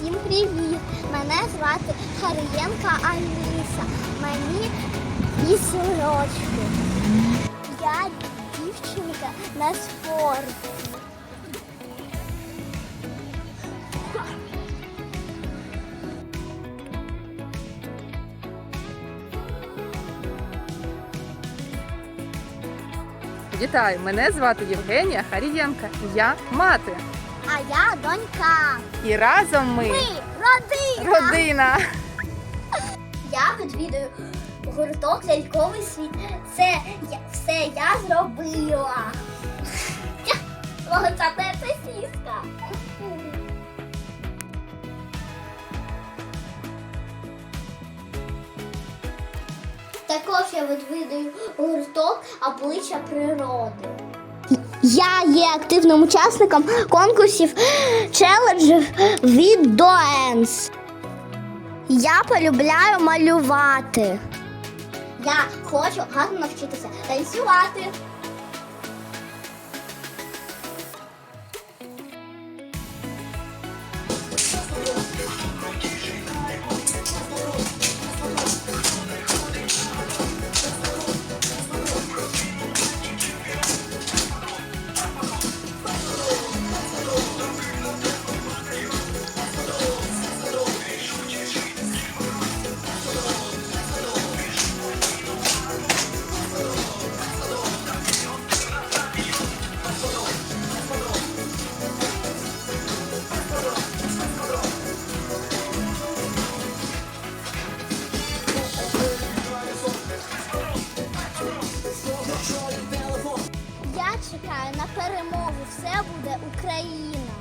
Всім привіт! Мене звати Харієнка Аліса. Мені 8 років. Я дівчинка на спорт. Вітаю, мене звати Євгенія Харієнка. Я мати. А я донька. І разом ми Ми родина. родина. Я відвідую гурток ляльковий світ. Це я, все я зробила. О, Це сіска. Також я відвідую гурток обличчя природи. Я є активним учасником конкурсів челенджів від Доенс. Я полюбляю малювати. Я хочу гарно навчитися танцювати. Чекаю на перемогу. Все буде Україна.